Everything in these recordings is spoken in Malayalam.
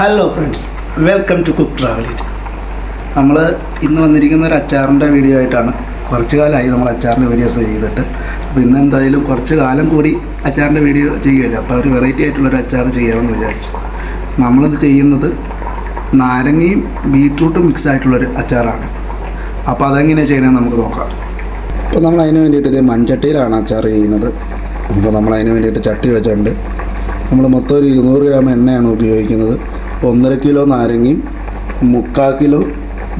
Hello friends welcome to cook travel നമ്മൾ ഇന്ന് വന്നിരിക്കുന്ന ഒരു അച്ചാറിന്റെ വീഡിയോ ആയിട്ടാണ് കുറച്ച് കാലമായി നമ്മൾ അച്ചാറിന്റെ വീഡിയോസ് ചെയ്തിട്ട്. അപ്പോൾ ഇന്ന് എന്തായാലും കുറച്ച് കാലം കൂടി അച്ചാറിന്റെ വീഡിയോ ചെയ്യുകയില്ല. അപ്പോൾ ഒരു വെറൈറ്റി ആയിട്ടുള്ളൊരു അച്ചാർ ചെയ്യാമെന്ന് വിചാരിച്ചു. നമ്മളിത് ചെയ്യുന്നത് നാരങ്ങയും ബീട്രൂട്ടും മിക്സ് ആയിട്ടുള്ളൊരു അച്ചാറാണ്. അപ്പോൾ അതെങ്ങനെയാണ് ചെയ്യണമെന്ന് നമുക്ക് നോക്കാം. അപ്പോൾ നമ്മൾ അതിന് വേണ്ടിയിട്ട് ഇത് മൺചട്ടിയിലാണ് അച്ചാർ ചെയ്യുന്നത്. അപ്പോൾ നമ്മൾ അതിന് വേണ്ടിയിട്ട് ചട്ടി വെച്ചിട്ടുണ്ട്. നമ്മൾ മൊത്തം ഒരു ഇരുന്നൂറ് ഗ്രാം എണ്ണയാണ് ഉപയോഗിക്കുന്നത്. ഒന്നര കിലോ നാരങ്ങയും മുക്കാൽ കിലോ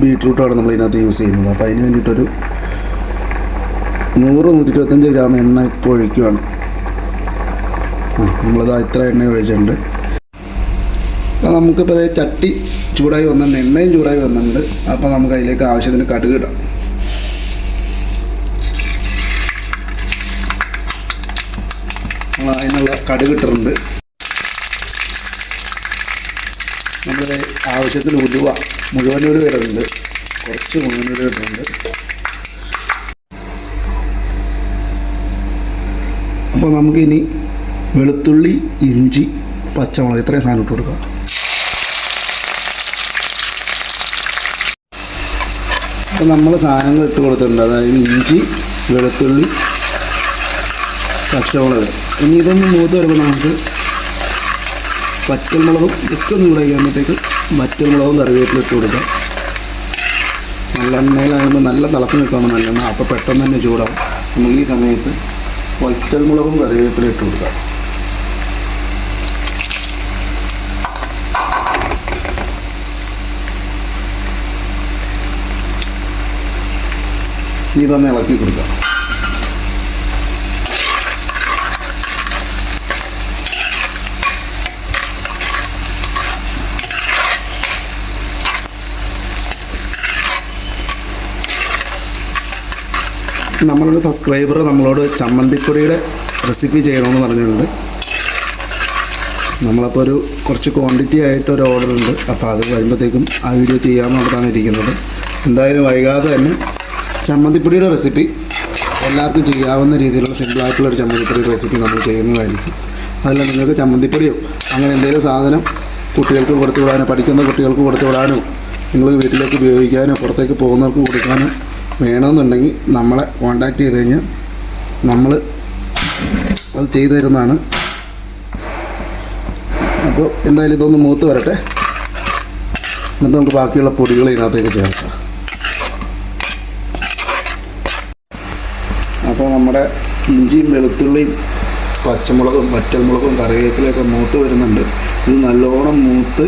ബീട്രൂട്ടുമാണ് നമ്മൾ ഇതിനകത്ത് യൂസ് ചെയ്യുന്നത്. അപ്പോൾ അതിന് വേണ്ടിയിട്ടൊരു നൂറ് നൂറ്റി ഇരുപത്തഞ്ച് ഗ്രാം എണ്ണ ഇപ്പോൾ ഒഴിക്കുകയാണ് നമ്മളിത് ഇത്ര എണ്ണ ഒഴിച്ചിട്ടുണ്ട്. നമുക്കിപ്പോൾ ചട്ടി ചൂടായി വന്നിട്ടുണ്ട് എണ്ണയും ചൂടായി വന്നിട്ടുണ്ട്. അപ്പോൾ നമുക്ക് അതിലേക്ക് ആവശ്യത്തിന് കടുക് ഇടാം. അതിനുള്ള കടുക് ഇട്ടിട്ടുണ്ട്. നമ്മൾ ആവശ്യത്തിന് ഉലുവ മുഴുവനൂര് വരുന്നുണ്ട് കുറച്ച് മുഴുവനൂര് വരുന്നുണ്ട് അപ്പോൾ നമുക്കിനി വെളുത്തുള്ളി ഇഞ്ചി പച്ചമുളക് ഇത്രയും സാധനം ഇട്ട് കൊടുക്കാം. അപ്പോൾ നമ്മൾ സാധനങ്ങൾ ഇട്ട് കൊടുത്തിട്ടുണ്ട്. അതായത് ഇഞ്ചി വെളുത്തുള്ളി പച്ചമുളക്. ഇനി ഇതൊന്ന് മൂത്ത് വരുമ്പോൾ നമുക്ക് വറ്റൽമുളകും ജസ്റ്റ് ഒന്ന് ചൂടാക്കി മറ്റു വറ്റൽമുളകും കറിവേപ്പിലും ഇട്ട് കൊടുക്കാം. നല്ലെണ്ണയിലാകുമ്പോൾ നല്ല തിളക്കം നിൽക്കണം നല്ലെണ്ണ. അപ്പോൾ പെട്ടെന്ന് തന്നെ ചൂടാവും. നമുക്ക് ഈ സമയത്ത് വറ്റൽമുളകും കറിവേപ്പിലും ഇട്ട് കൊടുക്കാം. ഇനി ഇതൊന്ന് ഇളക്കി കൊടുക്കാം. നമ്മളുടെ സബ്സ്ക്രൈബർ നമ്മളോട് ചമ്മന്തിപ്പൊടിയുടെ റെസിപ്പി ചെയ്യണമെന്ന് പറഞ്ഞിട്ടുണ്ട്. നമ്മളപ്പോൾ ഒരു കുറച്ച് ക്വാണ്ടിറ്റി ആയിട്ട് ഒരു ഓർഡർ ഉണ്ട്. അപ്പോൾ അത് വരുമ്പോഴത്തേക്കും ആ വീഡിയോ ചെയ്യാമെന്നുള്ളതാണ് ഇരിക്കുന്നത്. എന്തായാലും വൈകാതെ തന്നെ ചമ്മന്തിപ്പൊടിയുടെ റെസിപ്പി എല്ലാവർക്കും ചെയ്യാവുന്ന രീതിയിലുള്ള സിമ്പിളായിട്ടുള്ള ഒരു ചമ്മന്തിപ്പൊടി റെസിപ്പി നമ്മൾ ചെയ്യുന്നതായിരിക്കും. അതല്ല നിങ്ങൾക്ക് ചമ്മന്തിപ്പൊടിയോ അങ്ങനെ എന്തെങ്കിലും സാധനം കുട്ടികൾക്ക് കൊടുത്തു വിടാനോ പഠിക്കുന്ന കുട്ടികൾക്ക് കൊടുത്തു വിടാനോ നിങ്ങൾ വീട്ടിലേക്ക് ഉപയോഗിക്കാനോ പുറത്തേക്ക് പോകുന്നവർക്ക് കൊടുക്കാനോ വേണമെന്നുണ്ടെങ്കിൽ നമ്മളെ കോണ്ടാക്ട് ചെയ്ത് കഴിഞ്ഞാൽ നമ്മൾ അത് ചെയ്തു തരുന്നതാണ്. അപ്പോൾ എന്തായാലും ഇതൊന്ന് മൂത്ത് വരട്ടെ. എന്നിട്ട് നമുക്ക് ബാക്കിയുള്ള പൊടികൾ ഇതിനകത്തേക്ക് ചേർക്കാം. അപ്പോൾ നമ്മുടെ ഇഞ്ചിയും വെളുത്തുള്ളിയും പച്ചമുളകും വറ്റൽമുളകും കറിവേപ്പിലൊക്കെ മൂത്ത് വരുന്നുണ്ട്. ഇത് നല്ലോണം മൂത്ത്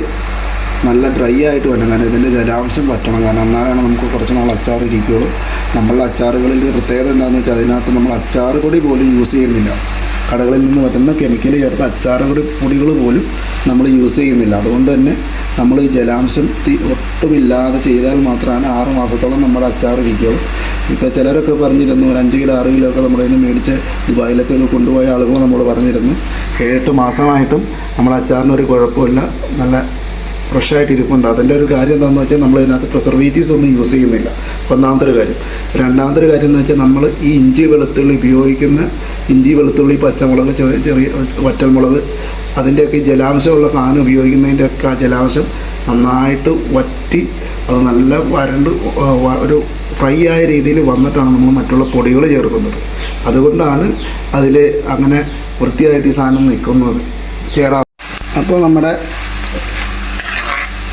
നല്ല ഡ്രൈ ആയിട്ട് വരണം. കാരണം ഇതിന്റെ ജലാംശം പറ്റണം. കാരണം എന്നാലാണ് നമുക്ക് കുറച്ച് നാൾ അച്ചാർ ഇരിക്കുകയുള്ളൂ നമ്മളുടെ അച്ചാറുകളിൽ പ്രത്യേകത എന്താണെന്ന് വെച്ചാൽ അതിനകത്ത് നമ്മൾ അച്ചാർ പൊടി പോലും യൂസ് ചെയ്യുന്നില്ല. കടകളിൽ നിന്ന് വരുന്ന കെമിക്കൽ ചേർത്ത അച്ചാർ പൊടി പൊടികൾ പോലും നമ്മൾ യൂസ് ചെയ്യുന്നില്ല. അതുകൊണ്ട് തന്നെ നമ്മൾ ജലാംശം ഒട്ടുമില്ലാതെ ചെയ്താൽ മാത്രമാണ് ആറ് മാസത്തോളം നമ്മുടെ അച്ചാർ ഇരിക്കുകയുള്ളൂ ഇപ്പോൾ ചിലരൊക്കെ പറഞ്ഞിരുന്നു ഒരു അഞ്ച് കിലോ ആറ് കിലോ ഒക്കെ നമ്മുടെ നിന്ന് മേടിച്ച് ദുബായിലൊക്കെ കൊണ്ടുപോയ ആളുകൾ നമ്മൾ പറഞ്ഞിരുന്നു. ഏഴെട്ട് മാസമായിട്ടും നമ്മുടെ അച്ചാറിനൊരു കുഴപ്പമില്ല. നല്ല ഫ്രഷായിട്ട് ഇരിപ്പുണ്ട്. അതിന്റെ ഒരു കാര്യം എന്താണെന്ന് വെച്ചാൽ നമ്മൾ ഇതിനകത്ത് പ്രിസർവേറ്റീവ്സ് ഒന്നും യൂസ് ചെയ്യുന്നില്ല. ഒന്നാമത്തെ ഒരു കാര്യം. രണ്ടാമത്തെ ഒരു കാര്യം എന്ന് വെച്ചാൽ നമ്മൾ ഈ ഇഞ്ചി വെളുത്തുള്ളി ഉപയോഗിക്കുന്ന ഇഞ്ചി വെളുത്തുള്ളി പച്ചമുളക് ചെറിയ വറ്റൽമുളക് അതിന്റെയൊക്കെ ജലാംശമുള്ള സാധനം ഉപയോഗിക്കുന്നതിന്റെയൊക്കെ ആ ജലാംശം നന്നായിട്ട് വറ്റി അത് നല്ല വരണ്ട് ഒരു ഫ്രൈ ആയ രീതിയിൽ വന്നിട്ടാണ് നമ്മൾ മറ്റുള്ള പൊടികൾ ചേർക്കുന്നത്. അതുകൊണ്ടാണ് അതിൽ അങ്ങനെ വൃത്തിയായിട്ട് ഈ സാധനം നിൽക്കുന്നത്. കേടാ. അപ്പോൾ നമ്മുടെ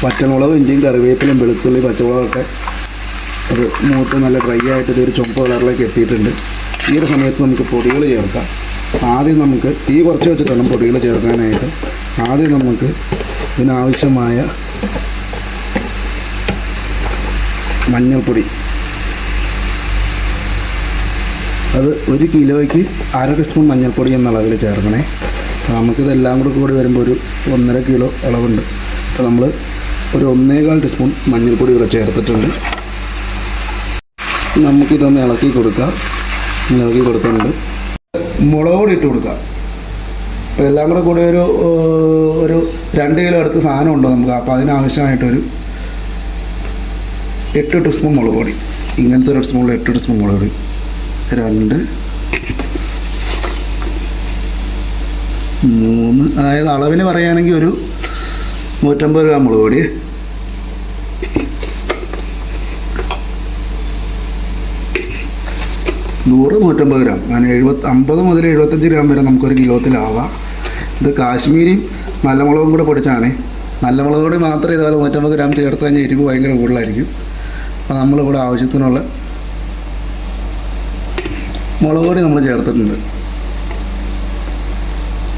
പച്ചമുളകും ഇഞ്ചിയും കറിവേപ്പിലും വെളുത്തുള്ളി പച്ചമുളകൊക്കെ ഒരു മൂത്ത് നല്ല ഡ്രൈ ആയിട്ട് ഒരു ചുമപ്പ് കളറിലേക്ക് എത്തിയിട്ടുണ്ട് ഈ ഒരു സമയത്ത് നമുക്ക് പൊടികൾ ചേർക്കാം. ആദ്യം നമുക്ക് തീ കുറച്ച് വെച്ചിട്ട് വേണം പൊടികൾ ചേർക്കാനായിട്ട്. ആദ്യം നമുക്ക് ഇതിനാവശ്യമായ മഞ്ഞൾപ്പൊടി. അത് ഒരു കിലോയ്ക്ക് അര ടീസ്പൂൺ മഞ്ഞൾപ്പൊടി എന്ന അളവിൽ ചേർക്കണേ. നമുക്കിതെല്ലാം കൂടെ കൂടി വരുമ്പോൾ ഒരു ഒന്നര കിലോ അളവുണ്ട്. അപ്പോൾ നമ്മൾ ഒരു ഒന്നേകാൽ ടീസ്പൂൺ മഞ്ഞൾപ്പൊടി ഇവിടെ ചേർത്തിട്ടുണ്ട്. നമുക്കിതൊന്ന് ഇളക്കി കൊടുക്കാം. ഇളക്കി കൊടുക്കുന്നുണ്ട് മുളക് പൊടി ഇട്ട് കൊടുക്കാം. അപ്പോൾ എല്ലാം കൂടെ കൂടി ഒരു ഒരു രണ്ട് കിലോ അടുത്ത് സാധനം ഉണ്ട് നമുക്ക്? അപ്പോൾ അതിനാവശ്യമായിട്ടൊരു എട്ട് ടീസ്പൂൺ മുളക് പൊടി. ഇങ്ങനത്തെ ഒരു സ്പൂണിൽ എട്ട് ടീസ്പൂൺ മുളക് പൊടി. രണ്ട് മൂന്ന്. അതായത് അളവിന് പറയുകയാണെങ്കിൽ ഒരു നൂറ്റമ്പത് ഗ്രാം മുളക് പൊടി. നൂറ് നൂറ്റമ്പത് ഗ്രാം. അങ്ങനെ എഴുപത്തി അമ്പത് മുതൽ എഴുപത്തഞ്ച് ഗ്രാം വരെ നമുക്കൊരു കിലോത്തിലാവാം ഇത് കാശ്മീരി നല്ല മുളകും കൂടെ പൊടിച്ചാണ്. നല്ല മുളക് മാത്രം ഇതുപോലെ നൂറ്റമ്പത് ഗ്രാം ചേർത്ത് കഴിഞ്ഞാൽ എരിവ് ഭയങ്കര കൂടുതലായിരിക്കും. അപ്പോൾ നമ്മളിവിടെ ആവശ്യത്തിനുള്ള മുളക് പൊടി നമ്മൾ ചേർത്തിട്ടുണ്ട്.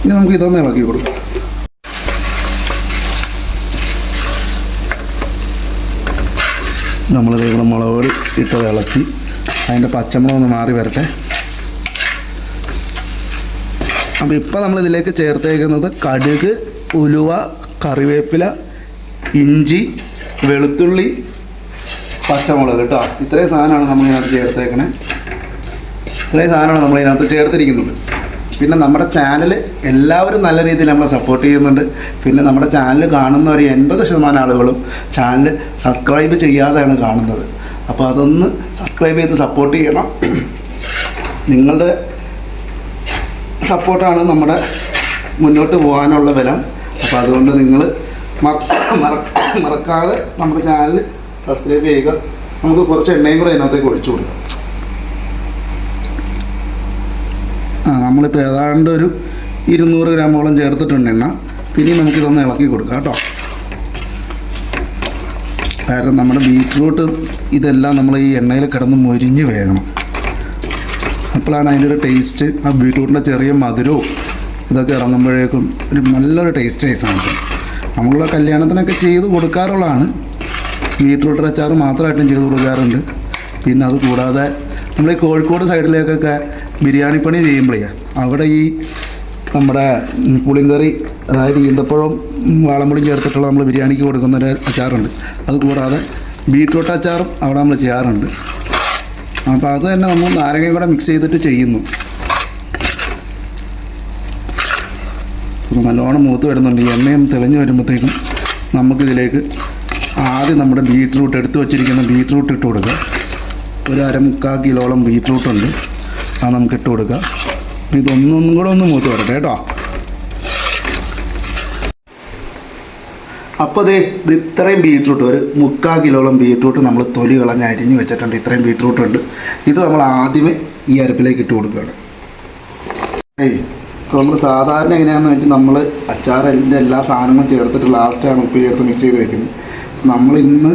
ഇനി നമുക്ക് ഇതൊന്ന് ഇളക്കി കൊടുക്കാം. നമ്മളിത് ഇവിടെ മുളക് പൊടി ഇട്ട് ഇളക്കി. അതിന്റെ പച്ചമുളക് ഒന്ന് മാറി വരട്ടെ. അപ്പോൾ ഇപ്പോൾ നമ്മൾ ഇതിലേക്ക് ചേർത്തേക്കുന്നത് കടുക് ഉലുവ കറിവേപ്പില ഇഞ്ചി വെളുത്തുള്ളി പച്ചമുളക് കേട്ടോ. ഇത്രയും സാധനമാണ് നമ്മൾ ഇതിനകത്ത് ചേർത്തേക്കണേ. ഇത്രയും സാധനമാണ് നമ്മൾ ഇതിനകത്ത് ചേർത്തിരിക്കുന്നത്. പിന്നെ നമ്മുടെ ചാനൽ എല്ലാവരും നല്ല രീതിയിൽ നമ്മളെ സപ്പോർട്ട് ചെയ്യുന്നുണ്ട്. പിന്നെ നമ്മുടെ ചാനൽ കാണുന്ന ഒരു എൺപത് ശതമാനം ആളുകളും ചാനൽ സബ്സ്ക്രൈബ് ചെയ്യാതെയാണ് കാണുന്നത്. അപ്പോൾ അതൊന്ന് സബ്സ്ക്രൈബ് ചെയ്ത് സപ്പോർട്ട് ചെയ്യണം. നിങ്ങളുടെ സപ്പോർട്ടാണ് നമ്മുടെ മുന്നോട്ട് പോകാനുള്ള ബലം. അപ്പോൾ അതുകൊണ്ട് നിങ്ങൾ മറക്കാതെ നമ്മുടെ ചാനൽ സബ്സ്ക്രൈബ് ചെയ്യുക. നമുക്ക് കുറച്ച് എണ്ണയും കൂടെ അതിനകത്തേക്ക് ഒഴിച്ചു കൊടുക്കാം. നമ്മളിപ്പോൾ ഏതാണ്ട് ഒരു ഇരുന്നൂറ് ഗ്രാമോളം ചേർത്തിട്ടുണ്ട് എണ്ണ. പിന്നെ നമുക്കിതൊന്ന് ഇളക്കി കൊടുക്കാം കേട്ടോ. കാരണം നമ്മുടെ ബീറ്റ്റൂട്ട് ഇതെല്ലാം നമ്മൾ ഈ എണ്ണയിൽ കിടന്ന് മൊരിഞ്ഞ് വേകണം. അപ്പോഴാണ് അതിന്റെ ഒരു ടേസ്റ്റ്. ആ ബീറ്റ്റൂട്ടിന്റെ ചെറിയ മധുരവും ഇതൊക്കെ ഇറങ്ങുമ്പോഴേക്കും ഒരു നല്ലൊരു ടേസ്റ്റ് ആയി സാധനം നമ്മളുടെ കല്യാണത്തിനൊക്കെ ചെയ്ത് കൊടുക്കാറുള്ളതാണ്. ബീറ്റ്റൂട്ട് അച്ചാർ മാത്രമായിട്ടും ചെയ്ത് കൊടുക്കാറുണ്ട്. പിന്നെ അത് കൂടാതെ നമ്മൾ ഈ കോഴിക്കോട് സൈഡിലേക്കൊക്കെ ബിരിയാണി പണി ചെയ്യുമ്പോഴേ അവിടെ ഈ നമ്മുടെ പുളിങ്കറി അതായത് ഈന്തപ്പഴവും വാളമ്പുളിയും ചേർത്തിട്ടുള്ള നമ്മൾ ബിരിയാണിക്ക് കൊടുക്കുന്ന ഒരു അച്ചാറുണ്ട്. അതുകൂടാതെ ബീട്രൂട്ട് അച്ചാറും അവിടെ നമ്മൾ ചെയ്യാറുണ്ട്. അപ്പോൾ അത് തന്നെ നമ്മൾ നാരങ്ങയും കൂടെ മിക്സ് ചെയ്തിട്ട് ചെയ്യുന്നു. നല്ലോണം മൂത്ത് വരുന്നുണ്ട്. ഈ എണ്ണയും തെളിഞ്ഞ് വരുമ്പോഴത്തേക്കും നമുക്കിതിലേക്ക് ആദ്യം നമ്മുടെ ബീട്രൂട്ട് എടുത്ത് വച്ചിരിക്കുന്ന ബീട്രൂട്ട് ഇട്ട് കൊടുക്കുക. ഒരു അരമുക്കാൽ കിലോളം ബീട്രൂട്ട് ഉണ്ട് അത് നമുക്ക് ഇട്ട് കൊടുക്കാം. ഇതൊന്നും കൂടെ ഒന്ന് മൂത്ത് വരട്ടെ കേട്ടോ. അപ്പോൾ ദേ ഇത് ഇത്രയും ബീട്രൂട്ട് ഒരു മുക്കാൽ കിലോളം ബീട്രൂട്ട് നമ്മൾ തൊലി കളഞ്ഞ് അരിഞ്ഞ് വെച്ചിട്ടുണ്ട്. ഇത്രയും ബീട്രൂട്ട് ഉണ്ട്. ഇത് നമ്മൾ ആദ്യമേ ഈ അരപ്പിലേക്ക് ഇട്ട് കൊടുക്കുകയാണ്. ഏയ് നമ്മൾ സാധാരണ എങ്ങനെയാണെന്ന് വെച്ചാൽ നമ്മൾ അച്ചാറിന്റെ എല്ലാ സാധനങ്ങളും ചേർത്തിട്ട് ലാസ്റ്റാണ് ഉപ്പ് ചേർത്ത് മിക്സ് ചെയ്ത് വെക്കുന്നത്. നമ്മൾ ഇന്ന്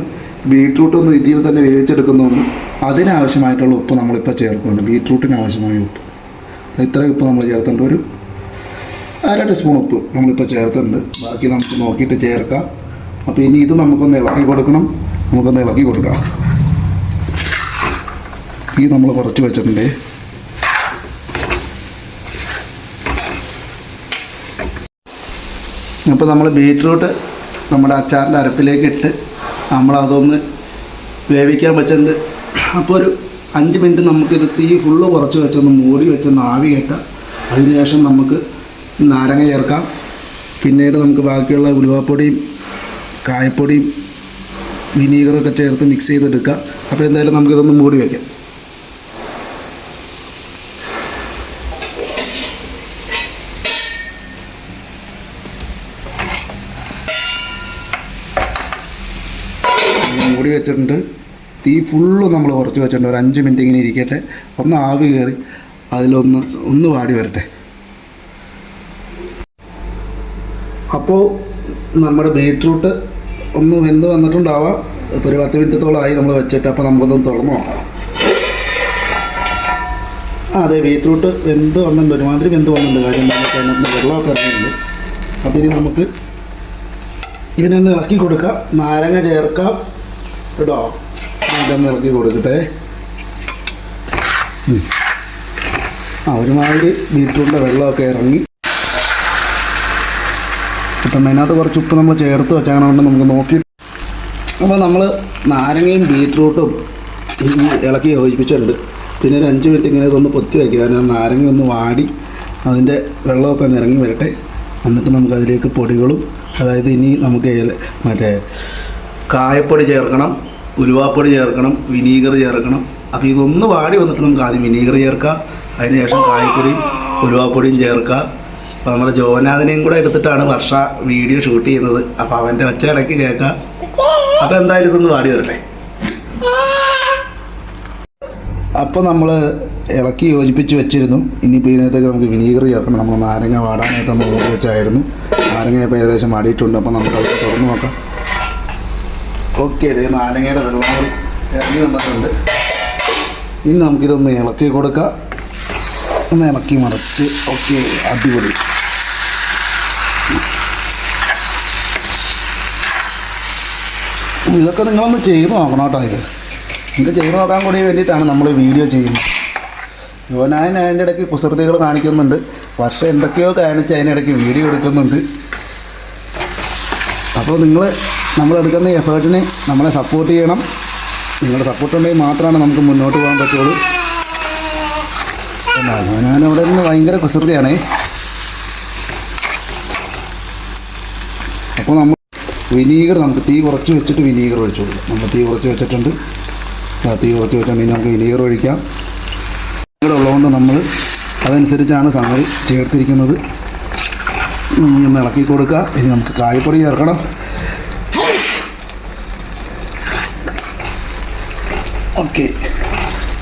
ബീട്രൂട്ട് ഒന്ന് ഇതിൽ തന്നെ വേവിച്ചെടുക്കുന്നതുകൊണ്ട് അതിനാവശ്യമായിട്ടുള്ള ഉപ്പ് നമ്മളിപ്പോൾ ചേർക്കുന്നുണ്ട് ബീട്രൂട്ടിന് ആവശ്യമായ ഉപ്പ്. ഇത്ര ഉപ്പ് നമ്മൾ ചേർത്തിട്ടുണ്ട്. ഒരു അര ടീസ്പൂൺ ഉപ്പ് നമ്മളിപ്പോൾ ചേർത്തിട്ടുണ്ട്. ബാക്കി നമുക്ക് നോക്കിയിട്ട് ചേർക്കാം. അപ്പോൾ ഇനി ഇത് നമുക്കൊന്ന് ഇളക്കി കൊടുക്കണം. നമുക്കൊന്ന് ഇളക്കി കൊടുക്കാം. ഈ നമ്മൾ കുറച്ച് വെച്ചിട്ടുണ്ട്. അപ്പോൾ നമ്മൾ ബീറ്റ്റൂട്ട് നമ്മുടെ അച്ചാറിന്റെ അരപ്പിലേക്ക് ഇട്ട് നമ്മളതൊന്ന് വേവിക്കാൻ പറ്റുന്നത് അപ്പോൾ ഒരു അഞ്ച് മിനിറ്റ് നമുക്കിത് തീ ഫുള്ള് കുറച്ച് വെച്ചൊന്ന് മൂടി വെച്ചൊന്ന് ആവി കയറ്റാം. അതിനുശേഷം നമുക്ക് നാരങ്ങ ചേർക്കാം. പിന്നീട് നമുക്ക് ബാക്കിയുള്ള ഉലുവാപ്പൊടിയും കായപ്പൊടിയും വിനീഗറൊക്കെ ചേർത്ത് മിക്സ് ചെയ്തെടുക്കാം. അപ്പോൾ എന്തായാലും നമുക്കിതൊന്ന് മൂടി വയ്ക്കാം മൂടി വെച്ചിട്ടുണ്ട്. തീ ഫുള്ള് നമ്മൾ കുറച്ച് വെച്ചിട്ടുണ്ട്. ഒരു അഞ്ച് മിനിറ്റ് ഇങ്ങനെ ഇരിക്കട്ടെ. ഒന്ന് ആവി കയറി അതിലൊന്ന് ഒന്ന് വാടി വരട്ടെ. അപ്പോൾ നമ്മുടെ ബീട്രൂട്ട് ഒന്ന് വെന്ത് വന്നിട്ടുണ്ടാവാം. ഇപ്പോൾ ഒരു പത്ത് മിനിറ്റത്തോളമായി നമ്മൾ വെച്ചിട്ട്. അപ്പോൾ നമുക്കൊന്ന് തുറന്ന് നോക്കാം. അതെ ബീട്രൂട്ട് വെന്ത് വന്നിട്ടുണ്ട്. ഒരുമാതിരി വെന്ത് വന്നിട്ടുണ്ട്. കാര്യം നമുക്ക് അതിനകത്ത് വെള്ളമൊക്കെ ഇറങ്ങിയിട്ടുണ്ട്. അപ്പോൾ ഇനി നമുക്ക് ഇതിനൊന്ന് ഇളക്കി കൊടുക്കാം. നാരങ്ങ ചേർക്കാം. കേട്ടോ ഇതൊന്ന് ഇറക്കി കൊടുക്കട്ടെ. ആ ഒരുമാതിരി ബീറ്റ്റൂട്ടിന്റെ വെള്ളമൊക്കെ ഇറങ്ങി. കിട്ടും അതിനകത്ത് കുറച്ച് ഉപ്പ് നമ്മൾ ചേർത്ത് വെച്ചാണോണ്ട് നമുക്ക് നോക്കി. അപ്പോൾ നമ്മൾ നാരങ്ങയും ബീറ്റ്റൂട്ടും ഈ ഇളക്കി യോജിപ്പിച്ചിട്ടുണ്ട്. പിന്നെ ഒരു അഞ്ച് മിനിറ്റ് ഇങ്ങനെ ഇതൊന്ന് പൊത്തി വയ്ക്കുക. കാരണം നാരങ്ങ ഒന്ന് വാടി അതിന്റെ വെള്ളമൊക്കെ ഒന്ന് ഇറങ്ങി വരട്ടെ. എന്നിട്ട് നമുക്ക് അതിലേക്ക് പൊടികളും അതായത് ഇനി നമുക്ക് മറ്റേ കായപ്പൊടി ചേർക്കണം ഉലുവാപ്പൊടി ചേർക്കണം വിനീഗർ ചേർക്കണം. അപ്പോൾ ഇതൊന്ന് വാടി വന്നിട്ട് നമുക്ക് ആദ്യം വിനീഗർ ചേർക്കാം അതിനുശേഷം കായപ്പൊടിയും ഉലുവാപ്പൊടിയും ചേർക്കാം. അപ്പോൾ നമ്മുടെ ജോനാഥനെയും കൂടെ എടുത്തിട്ടാണ് വർഷ വീഡിയോ ഷൂട്ട് ചെയ്യുന്നത്. അപ്പോൾ അവന്റെ ഒച്ച ഇടയ്ക്ക് കേൾക്കാം. അപ്പോൾ എന്തായാലും ഇതൊന്ന് വാടി വരട്ടെ. അപ്പോൾ നമ്മൾ ഇളക്കി യോജിപ്പിച്ച് വെച്ചിരുന്നു. ഇനിയിപ്പോൾ ഇതിനകത്തേക്ക് നമുക്ക് വിനീഗർ ചേർക്കണം. നമ്മൾ നാരങ്ങ വാടാനായിട്ട് നമ്മൾ വെച്ചായിരുന്നു. നാരങ്ങ ഇപ്പോൾ ഏകദേശം വാടിയിട്ടുണ്ട്. അപ്പോൾ നമുക്ക് അത് തുറന്ന് നോക്കാം. ഓക്കെ നാരങ്ങയുടെ വെള്ളം ഇറങ്ങി വന്നിട്ടുണ്ട്. ഇനി നമുക്കിതൊന്ന് ഇളക്കി കൊടുക്കാം. ഒന്ന് ഇളക്കി മറിച്ച് ഓക്കെ അടിപൊളി. ഇതൊക്കെ നിങ്ങളൊന്ന് ചെയ്ത് നോക്കണം കേട്ടോ ഇത്. നിങ്ങൾക്ക് ചെയ്ത് നോക്കാൻ കൂടി വേണ്ടിയിട്ടാണ് നമ്മൾ വീഡിയോ ചെയ്യുന്നത്. യുവനായൻ അതിന്റെ ഇടയ്ക്ക് കുസൃതികൾ കാണിക്കുന്നുണ്ട്. പക്ഷേ എന്തൊക്കെയോ കാണിച്ച് അതിനിടയ്ക്ക് വീഡിയോ എടുക്കുന്നുണ്ട്. അപ്പോൾ നിങ്ങൾ നമ്മളെടുക്കുന്ന എഫേർട്ടിനെ നമ്മളെ സപ്പോർട്ട് ചെയ്യണം. നിങ്ങളുടെ സപ്പോർട്ട് ഉണ്ടെങ്കിൽ മാത്രമാണ് നമുക്ക് മുന്നോട്ട് പോകാൻ പറ്റുള്ളൂ. ഞാൻ അവിടെ നിന്ന് ഭയങ്കര കുസൃതിയാണ്. അപ്പോൾ നമ്മൾ വിനീഗർ നമുക്ക് തീ കുറച്ച് വെച്ചിട്ട് വിനീഗർ ഒഴിച്ചു കൊടുക്കാം. നമ്മൾ തീ കുറച്ച് വെച്ചിട്ടുണ്ട്. തീ കുറച്ച് വെച്ചിട്ടുണ്ടെങ്കിൽ നമുക്ക് വിനീഗർ ഒഴിക്കാം. ഇവിടെ ഉള്ളതുകൊണ്ട് നമ്മൾ അതനുസരിച്ചാണ് സംഗതി ചേർത്തിരിക്കുന്നത്. ഇളക്കി കൊടുക്കുക ഇനി നമുക്ക് കായപ്പൊടി ചേർക്കണം. ഓക്കെ.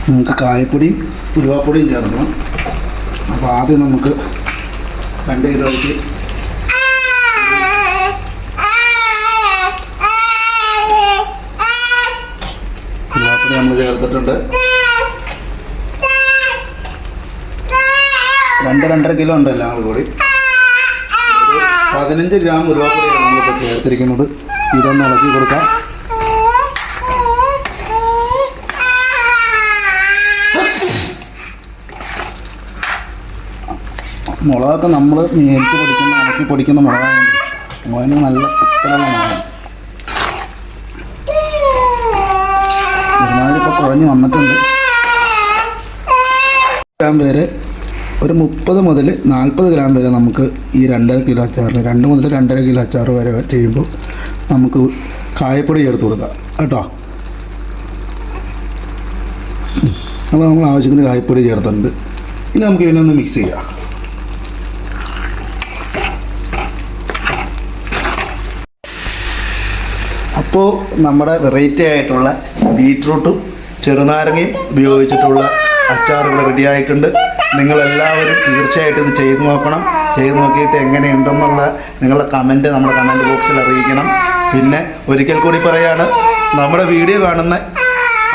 നമുക്ക് കായപ്പൊടി ഉരുവാപ്പൊടിയും ചേർക്കണം. അപ്പോൾ ആദ്യം നമുക്ക് രണ്ട് കിലോയ്ക്ക് ഉരുവാപ്പൊടി നമ്മൾ ചേർത്തിട്ടുണ്ട്. രണ്ട് രണ്ടര കിലോ ഉണ്ട് എല്ലാം കൂടി പതിനഞ്ച് ഗ്രാം ഉരുവാപ്പൊടിയാണ് നമ്മളിപ്പോൾ ചേർത്തിരിക്കുന്നത്. ഇതൊന്ന് ഇളക്കി കൊടുക്കാം. മുളകൊക്കെ നമ്മൾ മേടിച്ച് പൊടിക്കുന്ന ഇറക്കി പൊടിക്കുന്ന മുളകാണ് മുളകിന് നല്ല കുത്തലുള്ള ഒരുമാതിരി ഇപ്പോൾ കുറഞ്ഞ് വന്നിട്ടുണ്ട്. ഗ്രാം വരെ ഒരു മുപ്പത് മുതൽ നാൽപ്പത് ഗ്രാം വരെ നമുക്ക് ഈ രണ്ടര കിലോ അച്ചാറിന് രണ്ട് മുതൽ രണ്ടര കിലോ അച്ചാർ വരെ ചെയ്യുമ്പോൾ നമുക്ക് കായപ്പൊടി ചേർത്ത് കൊടുക്കാം. കേട്ടോ? അപ്പോൾ നമ്മൾ ആവശ്യത്തിന് കായപ്പൊടി ചേർത്തിട്ടുണ്ട്. ഇനി നമുക്ക് ഇതിനൊന്ന് മിക്സ് ചെയ്യാം. അപ്പോൾ നമ്മുടെ വെറൈറ്റി ആയിട്ടുള്ള ബീറ്റ്റൂട്ടും ചെറുനാരങ്ങയും ഉപയോഗിച്ചിട്ടുള്ള അച്ചാർ ഇവിടെ റെഡി ആയിട്ടുണ്ട്. നിങ്ങളെല്ലാവരും തീർച്ചയായിട്ടും ഇത് ചെയ്തു നോക്കണം. ചെയ്തു നോക്കിയിട്ട് എങ്ങനെയുണ്ടെന്നുള്ള നിങ്ങളുടെ കമന്റ് നമ്മുടെ കമന്റ് ബോക്സിൽ അറിയിക്കണം. പിന്നെ ഒരിക്കൽ കൂടി പറയാണ് നമ്മുടെ വീഡിയോ കാണുന്ന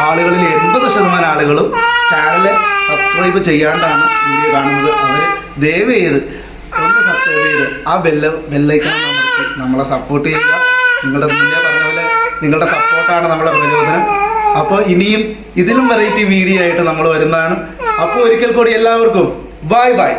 ആളുകളിൽ എൺപത് ശതമാനം ആളുകളും ചാനൽ സബ്സ്ക്രൈബ് ചെയ്യാണ്ടാണ് വീഡിയോ കാണുന്നത്. അവർ ദയവ് ചെയ്ത് ഒന്ന് സബ്സ്ക്രൈബ് ചെയ്ത് ആ ബെല്ല് ബെല്ലൈക്കാൻ നമുക്ക് നമ്മളെ സപ്പോർട്ട് ചെയ്യുക. നിങ്ങളുടെ മുന്നേ പറഞ്ഞ നിങ്ങളുടെ സപ്പോർട്ടാണ് നമ്മുടെ പ്രചോദനം. അപ്പോൾ ഇനിയും ഇതിലും വെറൈറ്റി വീഡിയോ ആയിട്ട് നമ്മൾ വരുന്നതാണ്. അപ്പോൾ ഒരിക്കൽ കൂടി എല്ലാവർക്കും ബൈ ബൈ